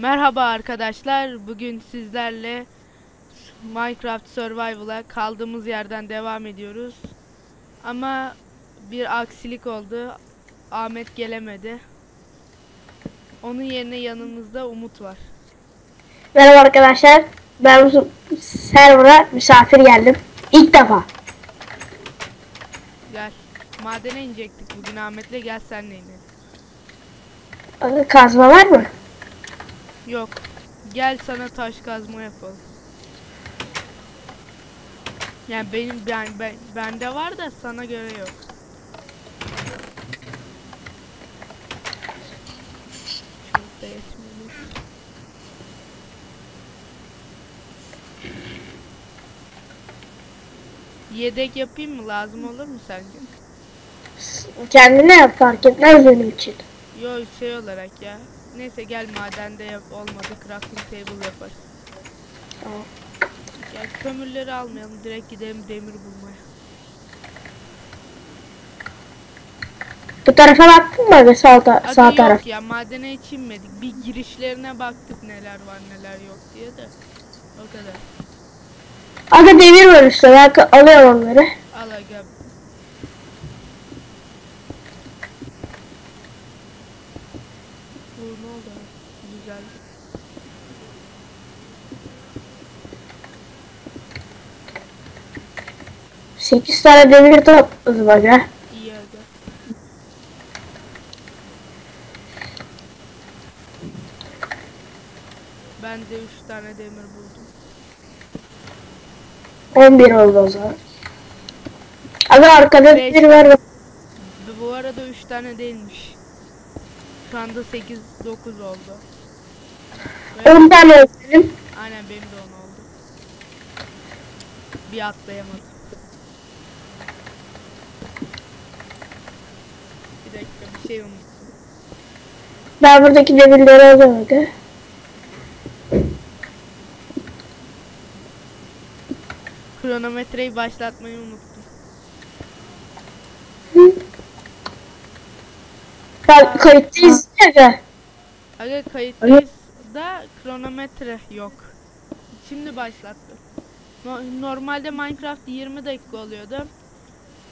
Merhaba arkadaşlar. Bugün sizlerle Minecraft Survival'a kaldığımız yerden devam ediyoruz. Ama bir aksilik oldu. Ahmet gelemedi. Onun yerine yanımızda Umut var. Merhaba arkadaşlar. Ben bu server'a misafir geldim. İlk defa. Gel. Madene inecektik bugün Ahmet'le gel senle inelim. Kazma var mı? Yok. Gel sana taş kazma yapalım. Yani benim ben, ben bende var da sana göre yok. Yedek yapayım mı? Lazım olur mu sence? Kendine yap fark etmez benim için. Yo şey olarak ya. Neyse gel madende yap olmadı crafting table yaparız. Tamam. Gel kömürleri almayalım direkt gidelim demir bulmaya. Bu tarafa baktın mı abi sağ, ta- Aga sağ yok taraf? ya madene hiç inmedik. Bir girişlerine baktık neler var neler yok diye de. O kadar. Aga demir var üstte. Ben alıyorum onları. Al aga. Bu ne oldu? Güzel. Sekiz tane demir topladım aga. İyi aga. Ben de 3 tane demir buldum. 11 oldu o zaman. Aga arkada Beş. demir var. Bu- arada 3 tane değilmiş. Şu anda 8 9 oldu. Ve 10 tane aynen benim de 10 oldu. Bir atlayamadım. Bir dakika bir şey unuttum. Ben buradaki demirleri alıyorum. Kronometreyi başlatmayı unuttum. Ben kayıttayız aga. Aga kayıttayız da kronometre yok. Şimdi başlattım. No- normalde Minecraft 20 dakika oluyordu.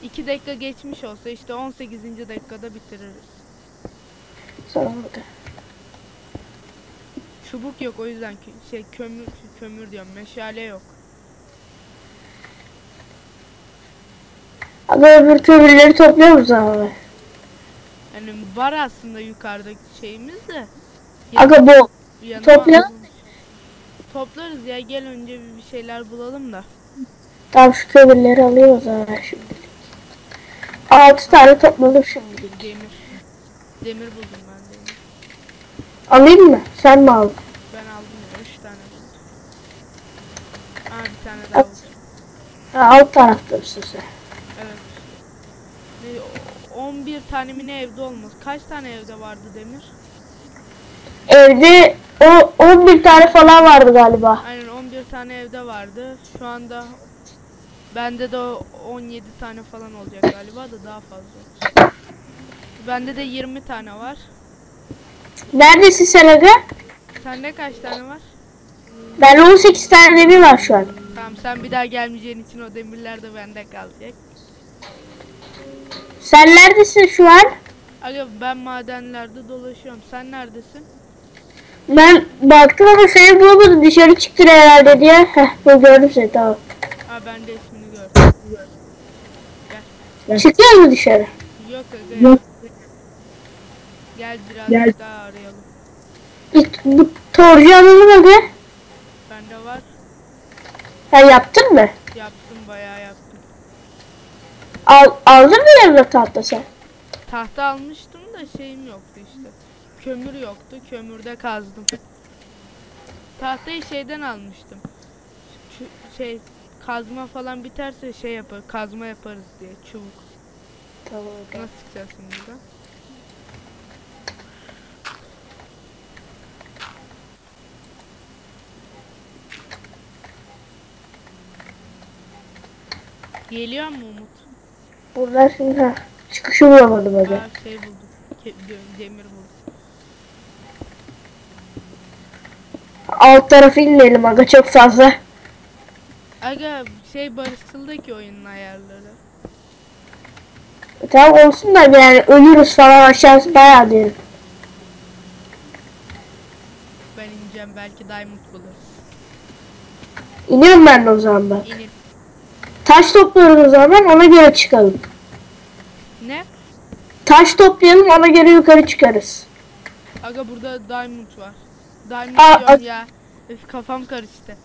2 dakika geçmiş olsa işte 18. dakikada bitiririz. Aga. Çubuk yok o yüzden şey kömür kömür diyorum meşale yok. Aga öbür kömürleri topluyor musun abi? Yani var aslında yukarıdaki şeyimiz de. Aga bu almamış. Toplarız ya gel önce bir, bir şeyler bulalım da. Tamam şu kömürleri alayım o zaman şimdi. 6 tane topladım şimdi. Demir. Demir buldum ben demir. Alayım mı? Sen mi aldın? Ben aldım ya 3 tane buldum. Aa bir tane daha buldum. Ha, alt tarafta mısın sen? Evet. Ne, 11 tane mi ne evde olmaz. Kaç tane evde vardı demir? Evde o 11 tane falan vardı galiba. Aynen 11 tane evde vardı. Şu anda bende de o 17 tane falan olacak galiba da daha fazla. Bende de 20 tane var. Neredesin sen aga? Sende kaç tane var? Ben 18 tane demir var şu an. Tamam sen bir daha gelmeyeceğin için o demirler de bende kalacak. Sen neredesin şu an? Aga ben madenlerde dolaşıyorum. Sen neredesin? Ben baktım ama seni bulamadım. Dışarı çıktın herhalde diye. Heh bu gördüm seni tamam. Aa ben de ismini gördüm. Gel. Çıkıyor mu dışarı? Yok aga. Yok. Gel biraz daha arayalım. Bir- Bu torcu alalım aga. Bende var. Sen yaptın mı? Al, aldın mı yanına tahta sen? Tahta almıştım da şeyim yoktu işte. Kömür yoktu. Kömürde kazdım. Tahtayı şeyden almıştım. Şu şey kazma falan biterse şey yapar, kazma yaparız diye çubuk. Tamam. Nasıl çıkacağız şimdi buradan? Geliyor mu Umut? Buradan şimdi ha. Çıkışı bulamadım aga. Aa, şey buldum. Demir buldum. alt tarafı inleyelim aga çok fazla. Aga şey barışçıl ki oyunun ayarları. Tamam olsun da yani ölürüz falan aşağısı bayağı derin. Ben ineceğim belki diamond buluruz. İniyorum ben de o zaman bak. İnin. Taş topluyoruz o zaman ona göre çıkalım. Ne? Taş toplayalım ona göre yukarı çıkarız. Aga burada diamond var. Diamond Aa, diyorum ya. Öf, kafam karıştı.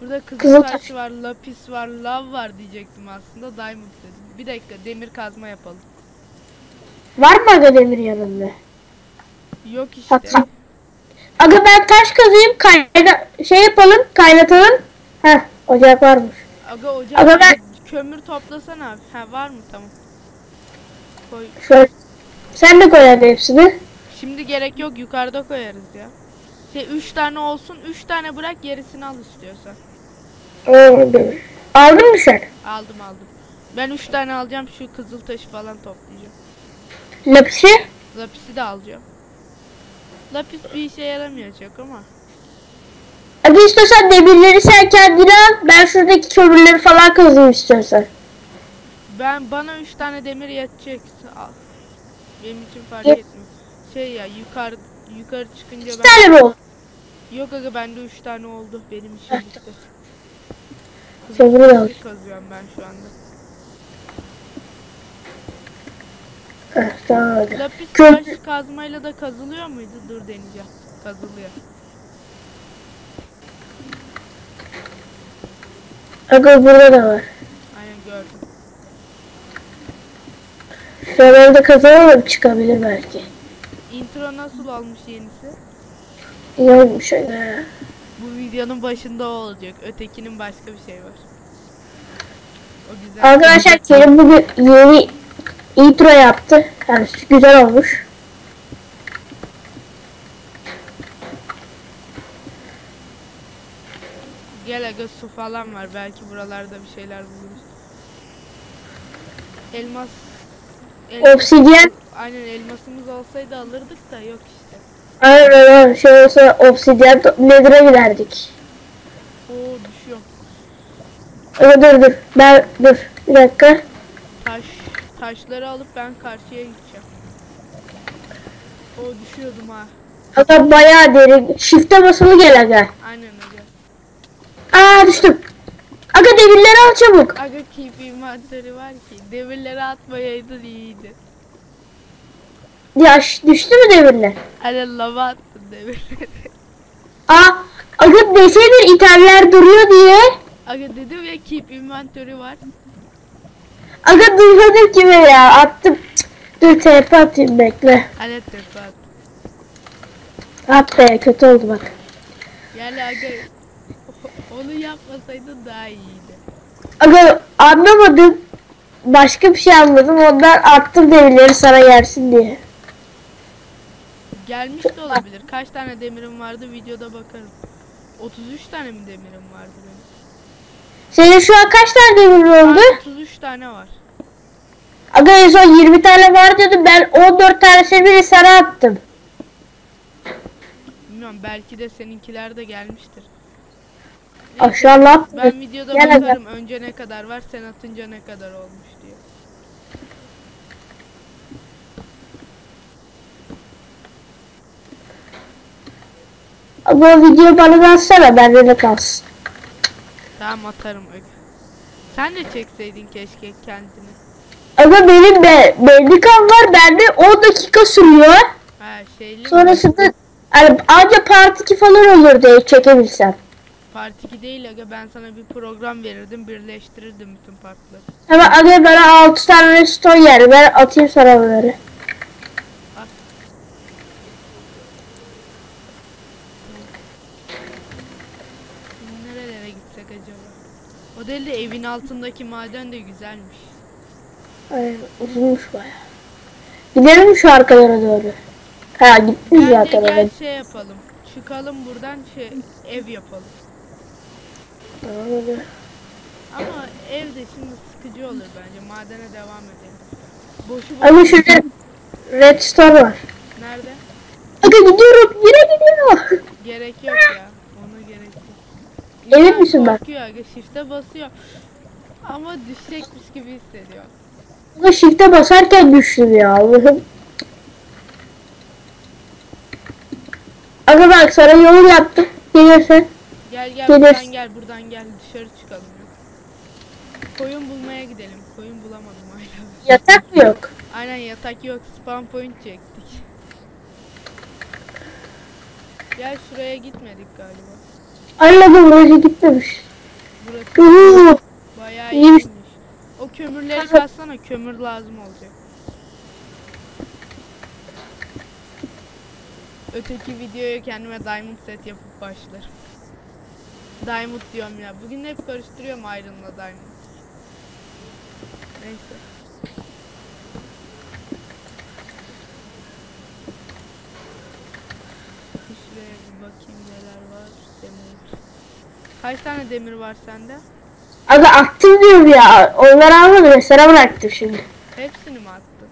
Burada kızıl, Kızıl taş, taş. var, lapis var, lav var diyecektim aslında. Diamond dedim. Bir dakika demir kazma yapalım. Var mı aga demir yanında? Yok işte. Hatta- Aga ben taş kazayım kayna şey yapalım kaynatalım. Heh ocak varmış. Aga ocak Aga ben- kömür toplasana abi. Ha var mı tamam. Koy. Şöyle. Sen de koy hadi hepsini. Şimdi gerek yok yukarıda koyarız ya. Şey 3 tane olsun 3 tane bırak gerisini al istiyorsan. Oldu. Aldın mı sen? Aldım aldım. Ben 3 tane alacağım şu kızıl taşı falan toplayacağım. Lapisi? Lapisi de alacağım. Lapis bir işe yaramıyor çok ama. Aga istiyorsan demirleri sen kendine al. Ben şuradaki kömürleri falan kazayım istiyorsan. Ben bana 3 tane demir yetecek. Al. Benim için fark Yet- etmiyor. Şey ya yukarı yukarı çıkınca İki ben tane mi oldu? Yok aga bende 3 tane oldu. Benim işim bitti. Kömürü de al. Kızıl kazıyorum ben şu anda. Heh, tamam hadi. Lapis Kö- taş kazmayla da kazılıyor muydu? Dur deneyeceğim. Kazılıyor. Aga burada da var. Aynen gördüm. Şöyle de kazanalım çıkabilir belki. Intro nasıl olmuş yenisi? İyi olmuş aga. Bu videonun başında o olacak. Ötekinin başka bir şey var. O güzel. Arkadaşlar Kerim bugün yeni intro yaptı. Yani güzel olmuş. Gel aga su falan var. Belki buralarda bir şeyler buluruz. Elmas. elmas Obsidyen. Aynen elmasımız olsaydı alırdık da yok işte. Aynen aynen. Şey olsa obsidyen nedir'e giderdik. Oo düşüyor. Aga dur dur. Ben dur. Bir dakika. Taş taşları alıp ben karşıya gideceğim. O düşüyordum ha. Aga bayağı derin. Shift'e basılı gel aga. Aynen. Aa düştüm. Aga demirleri al çabuk. Aga keep inventörü var ki. Demirleri atmayaydın iyiydi. Ya düştü mü demirler? Hani lava attın demirleri. Aa aga deseydin iterler duruyor diye. Aga dedim ya keep inventörü var. Aga duymadım kime ya. Attım. Dur TP atayım bekle. Hani tepe at. At be kötü oldu bak. Yani aga onu yapmasaydın daha iyiydi. Aga anlamadım. Başka bir şey anladım. Ondan attım demirleri sana yersin diye. Gelmiş de olabilir. Kaç tane demirim vardı videoda bakarım. 33 tane mi demirim vardı benim? Senin şu an kaç tane demir oldu? Aa, 33 tane var. Aga en son 20 tane var dedim. Ben 14 tanesini biri sana attım. Bilmiyorum belki de seninkiler de gelmiştir. Aşağı lan. Ben videoda Gel bakarım önce ne kadar var sen atınca ne kadar olmuş diye. O video bana da atsana. Bende de kalsın. Tamam atarım öyle. Sen de çekseydin keşke kendini. Aga benim be, Bandicam var. Bende 10 dakika sürüyor. Ha şeyli? Sonrasında hani anca part 2 falan olur diye çekebilsem. Part 2 değil aga ben sana bir program verirdim birleştirirdim bütün partları. Ama aga bana 6 tane redstone yer. Ben atayım sana bunları. At. Şimdi nerelere gitsek acaba? O değil de evin altındaki maden de güzelmiş. Aynen uzunmuş baya. Gidelim şu arkalara doğru? Ha gittik Bence zaten gel oraya. şey yapalım. Çıkalım buradan şey ev yapalım. Hadi. Ama evde şimdi sıkıcı olur bence. Madene devam edelim. Boşu Ama boşu. şurada redstone var. Nerede? Aga gidiyorum. Yine gidiyor. Gerek yok ya. Ona Emin İnsan misin bak? Korkuyor aga shift'e basıyor. Ama düşecekmiş gibi hissediyor. Ama shift'e basarken düştüm ya. Allah'ım. Aga bak sana yol yaptım. Gelirsen. Gel gel Gelirsin. buradan gel buradan gel dışarı çıkalım. Koyun bulmaya gidelim. Koyun bulamadım hala. Yatak mı yok? Aynen yatak yok. Spawn point çektik. Gel şuraya gitmedik galiba. Anladım burası gitmemiş. Burası Uhu. bayağı İyiymiş. iyiymiş. O kömürleri katsana kömür lazım olacak. Öteki videoya kendime diamond set yapıp başlarım. Diamond diyorum ya. Bugün hep karıştırıyorum Iron'la diamond. Neyse. Şuraya bir bakayım neler var. Demir. Kaç tane demir var sende? Aga attım diyorum ya. Onları almadım sana bıraktım şimdi. Hepsini mi attın?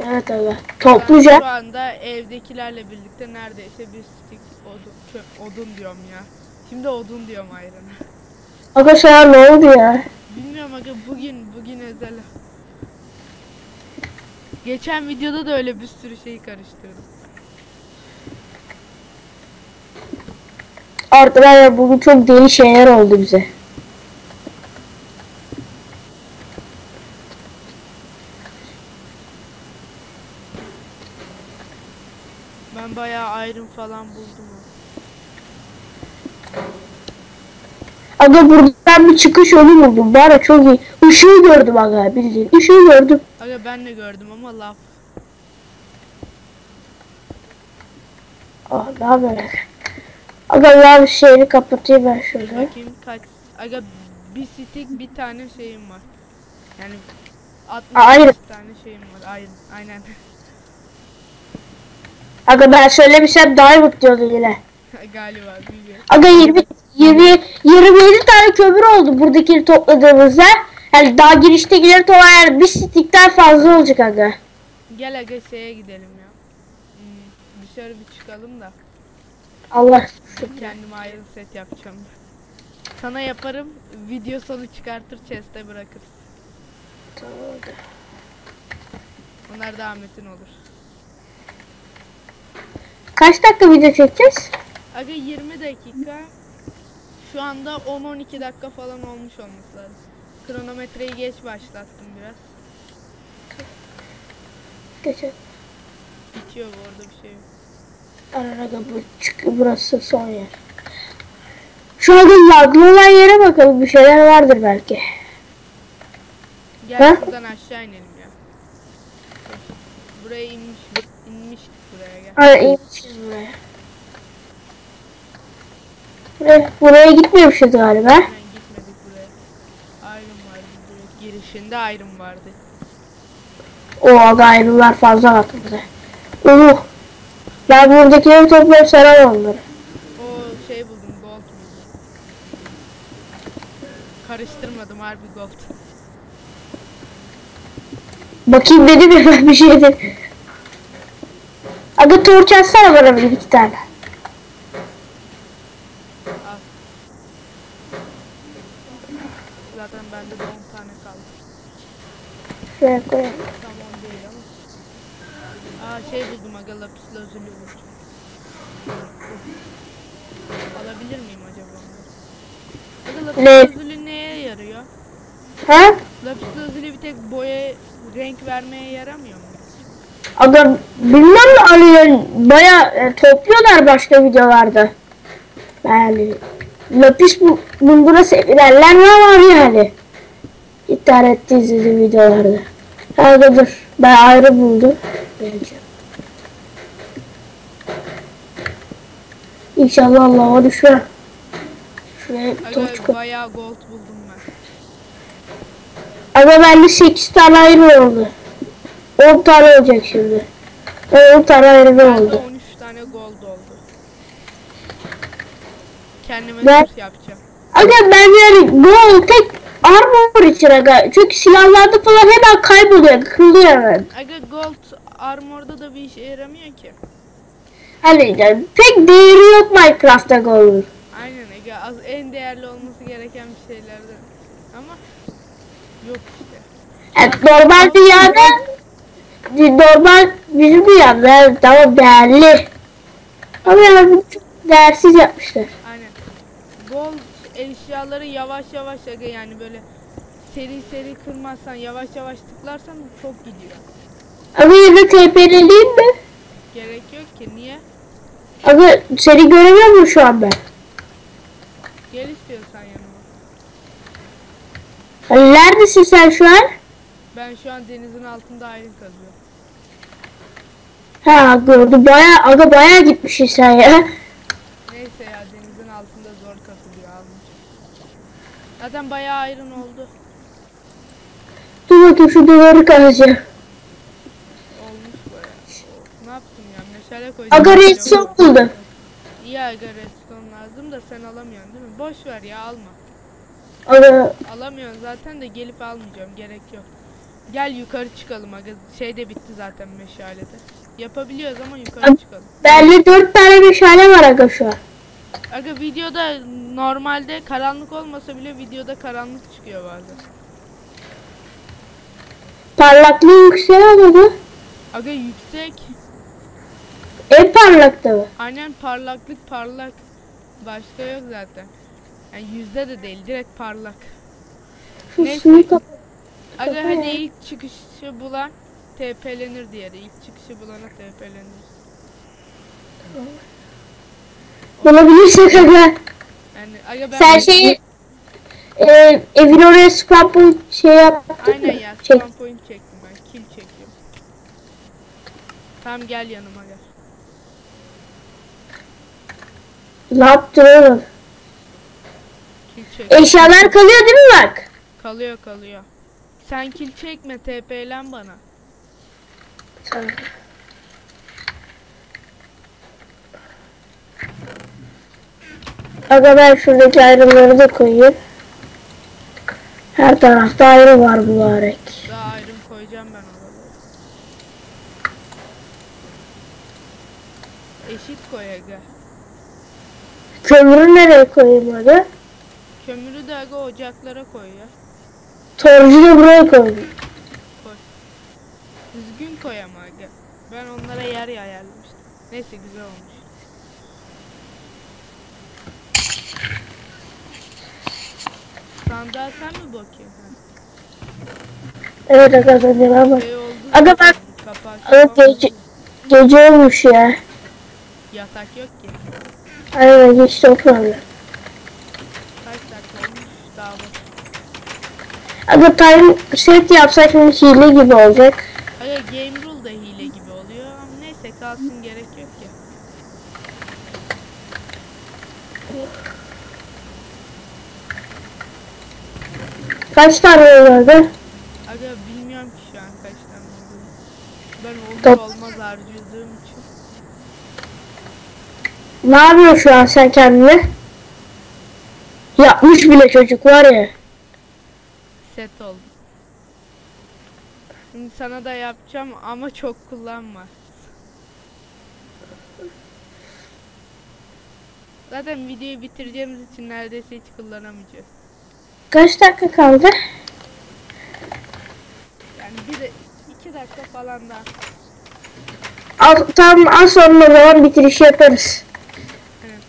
Evet. Ben Topluca. şu anda evdekilerle birlikte neredeyse bir stick odun, odun diyorum ya. Şimdi odun diyorum ayrına. Aga sana ne oldu ya? Bilmiyorum aga bugün bugün özel. Geçen videoda da öyle bir sürü şeyi karıştırdım. Artık aga bugün çok deli şeyler oldu bize. Ben bayağı iron falan buldum. Aga buradan bir çıkış yolu buldum. Bana çok iyi. Işığı gördüm aga bildiğin. Işığı gördüm. Aga ben de gördüm ama laf. Ah ne haber? Aga bir şeyini kapatayım ben şurada. Bakayım kaç. Aga bir stick bir tane şeyim var. Yani 60 Iron. tane şeyim var. Iron. Aynen. Aga ben söylemişsem diamond diyordun yine. Galiba bilmiyorum. Aga 20, 20, 27 tane kömür oldu buradakini topladığımızda. Yani daha giriştekileri toplayalım. Bir stickten fazla olacak aga. Gel aga şeye gidelim ya. Hmm, dışarı bir çıkalım da. Allah. Kendime ayrı set yapacağım. Sana yaparım. Video sonu çıkartır chest'e bırakırız. Onlar da Ahmet'in olur. Kaç dakika video çekeceğiz? Aga 20 dakika. Şu anda 10-12 dakika falan olmuş olması lazım. Kronometreyi geç başlattım biraz. Geçelim. Bitiyor bu arada bir şey yok. Arar aga bu çık burası son yer. Şu anda laglı olan yere bakalım bir şeyler vardır belki. Gel Ha? buradan aşağı inelim ya. Buraya inmiş, inmiştik buraya gel. Ay iyiymişiz buraya. Buraya, buraya gitmiyormuşuz galiba. Aynen gitmedik buraya. Iron vardı direkt girişinde Iron vardı. O gayrılar fazla bak burada. Uh. Ben buradakileri toplayıp sarar onları. O şey buldum gold buldum. Karıştırmadım harbi gold. Bakayım dedim ya ben bir şey dedim. Aga torç atsana bana bir iki tane. Al. Zaten bende de 10 tane kaldı. Şuraya koyalım. Tam 10 değil ama. Aa şey buldum aga lapis lazuli buldum. Alabilir miyim acaba? Aga lapis Ne? lazuli neye yarıyor? Ha? Lapis lazuli bir tek boya renk vermeye yaramıyor mu? Aga bilmem de hani baya e, topluyorlar başka videolarda. Yani lapis bu, bundura sevilenler ne var yani? İnternette izlediğim videolarda. Dur. Ben ayrı buldum. Vereceğim. İnşallah Allah'a düşmem. Şuraya torç bayağı gold buldum ben. Ama bende 8 tane ayrı oldu. 10 tane olacak şimdi. E, 10 tane ayrı oldu. 13 tane gold oldu. Kendime Ben- yapacağım. Aga ben yani gol tek armor için aga. Çünkü silahlarda falan hemen kayboluyor, kırılıyor hemen. Aga gold armorda da bir işe yaramıyor ki. Hani yani pek değeri yok Minecraft'ta golün. Aynen Aga az en değerli olması gereken bir şeylerden. Ama yok işte. Evet, normal dünyada normal bizim dünyada daha değerli. Ama yani çok değersiz yapmışlar. Aynen. Bol eşyaları yavaş yavaş aga yani böyle seri seri kırmazsan yavaş yavaş tıklarsan çok gidiyor. Ama yine TP'liyim mi? Gerek yok ki niye? Abi seni göremiyor mu şu an ben? Gel istiyorsan yanıma. Hani neredesin sen şu an? Ben şu an denizin altında ayrı kazıyorum. Ha gördüm baya aga baya gitmişsin sen ya. Neyse ya denizin altında zor kasılıyor almış. Zaten bayağı ayrın oldu. Dur bakayım şu duvarı kazacağım. Olmuş bayağı. Ne yaptım ya? Meşale koydum. Aga redstone buldum. İyi aga redstone lazım da sen alamıyorsun değil mi? Boş ver ya alma. Aga Alamıyorsun zaten de gelip almayacağım. Gerek yok. Gel yukarı çıkalım aga. Şey de bitti zaten meşalede. Yapabiliyoruz ama yukarı Aga- çıkalım. bende dört tane meşale var aga şu an. Aga videoda normalde karanlık olmasa bile videoda karanlık çıkıyor bazen. Parlaklığı yüksek aga. Aga yüksek. En parlakta mı? Aynen parlaklık parlak. Başka yok zaten. Yani yüzde de değil direkt parlak. Şu Neyse. suyu kap- Aga hadi ya. ilk çıkışı bulan TP'lenir diğeri. İlk çıkışı bulana TP'lenir. bulabilirsek aga. Yani aga ben Sen şey e, evin oraya scrapple şey yaptın Aynen mı? ya Çek. spawn point çektim ben. Kill çekiyorum. Tamam gel yanıma gel. Ne yaptın oğlum? Kill çek. Eşyalar kalıyor değil mi bak? Kalıyor kalıyor. Sen kill çekme TP'len bana. Aga ben şuradaki ayrımları da koyayım. Her tarafta ayrı var mübarek. Daha ayrım koyacağım ben oraları. Eşit koy aga. Kömürü nereye koyayım aga? Kömürü de aga ocaklara koy ya. Torcu da buraya koyayım. Koy. Düzgün koy ama aga. Ben onlara yer ayarlamıştım. Neyse güzel olmuş. Sandığa sen mi bakıyorsun? Evet aga ben de ben bak. Şey oldu. Aga zaten, bak- Aga kapandı. gece, gece olmuş ya. Yatak yok ki. Aynen o problem. Kaç dakika olmuş? Daha bak. Aga time set yapsak hile gibi olacak. Aga game rule da hile gibi oluyor ama neyse kalsın gerek yok ya. Kaç tane oldu aga? Bilmiyorum ki şu an kaç tane olduğunu. Ben olur Top- olmaz harcadığım için. Ne yapıyorsun şu an sen kendine? Yapmış bile çocuk var ya. Set oldu. Şimdi sana da yapacağım ama çok kullanma. Zaten videoyu bitireceğimiz için neredeyse hiç kullanamayacağız. Kaç dakika kaldı? Yani bir de iki dakika falan daha. Az, tam az sonra zaman bitirişi yaparız. Evet.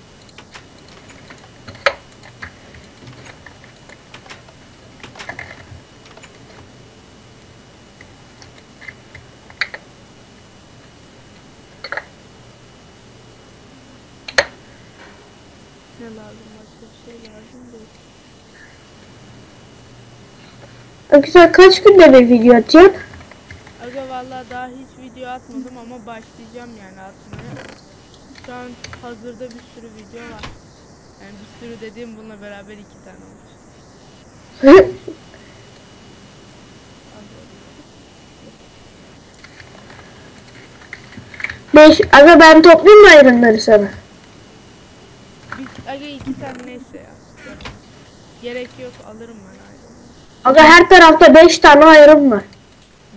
Ne lazım başka bir şey lazım değil. Sen kaç günde bir video atacaksın? Aga vallahi daha hiç video atmadım ama başlayacağım yani atmaya. Şu an hazırda bir sürü video var. Yani bir sürü dediğim bununla beraber iki tane olmuş. Beş, aga ben toplayayım mı ayrımları sana? Bir, aga iki tane neyse ya. Gerek yok alırım ben. Aga her tarafta 5 tane ayrım var.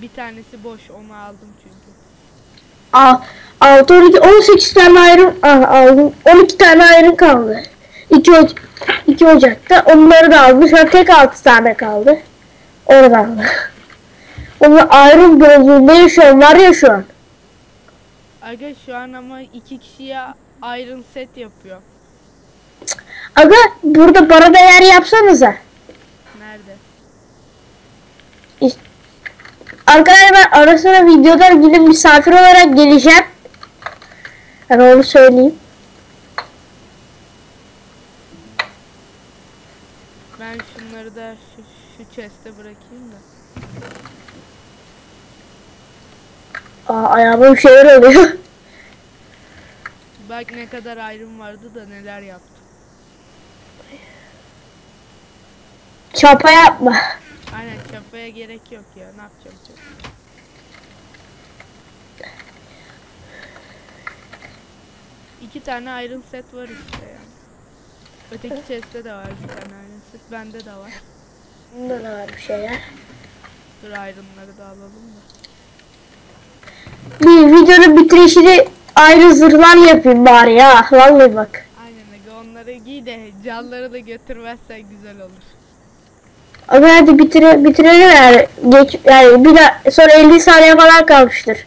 Bir tanesi boş onu aldım çünkü. Aa, 6, 12, 18 tane ayrım ah, aldım. 12 tane ayrım kaldı. 2, 2 Ocak'ta. Onları da almış. Ha, tek 6 tane kaldı. Oradan da. Onlar ayrım gözlüğünde yaşıyorlar ya şu an. Aga şu an ama iki kişiye Iron set yapıyor. Aga burada bana da yer yapsanıza. Arkadaşlar ben ara sıra videoda yine misafir olarak geleceğim. Yani onu söyleyeyim. Ben şunları da şu, şu chest'e bırakayım da. Aa, ayağıma bir şeyler oluyor. Bak ne kadar Iron vardı da neler yaptım. Çapa yapma. Aynen çapaya gerek yok ya. Ne yapacağım çapa? İki tane Iron set var işte yani. Öteki chest'te de var bir tane Iron set. Bende de var. Bunda da var bir şeyler. Dur Iron'ları da alalım da. Bir videonun bitirişini ayrı zırhlar yapayım bari ya. Vallahi bak. Aynen aga onları giy de canları da götürmezsen güzel olur. Ama hadi bitire, bitirelim yani. Geç, yani bir daha, sonra 50 saniye falan kalmıştır.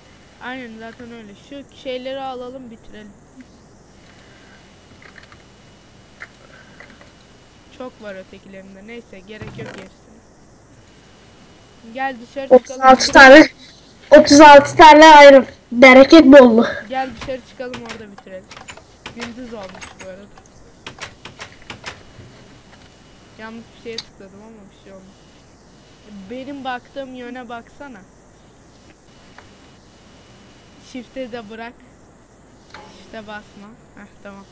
Aynen zaten öyle. Şu şeyleri alalım bitirelim. Çok var ötekilerinde. Neyse gerek yok gerisine. Gel dışarı çıkalım. 36 tane 36 tane ayrı. Bereket bollu. Gel dışarı çıkalım orada bitirelim. Gündüz olmuş bu arada. Yanlış bir şeye tıkladım ama bir şey olmadı. Benim baktığım yöne baksana. Shift'e de bırak. Shift'e basma. Heh tamam.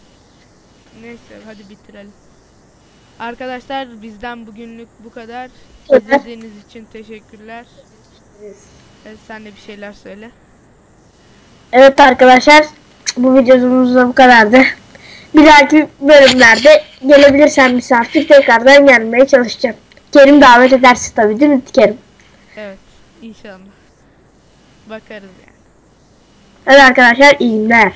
Neyse hadi bitirelim. Arkadaşlar bizden bugünlük bu kadar. İzlediğiniz için teşekkürler. Evet, sen de bir şeyler söyle. Evet arkadaşlar bu videomuz da bu kadardı. Bir dahaki bölümlerde gelebilirsen misafir tekrardan gelmeye çalışacağım. Kerim davet ederse tabii değil mi Kerim? Evet, inşallah. Bakarız yani. Evet arkadaşlar iyi günler.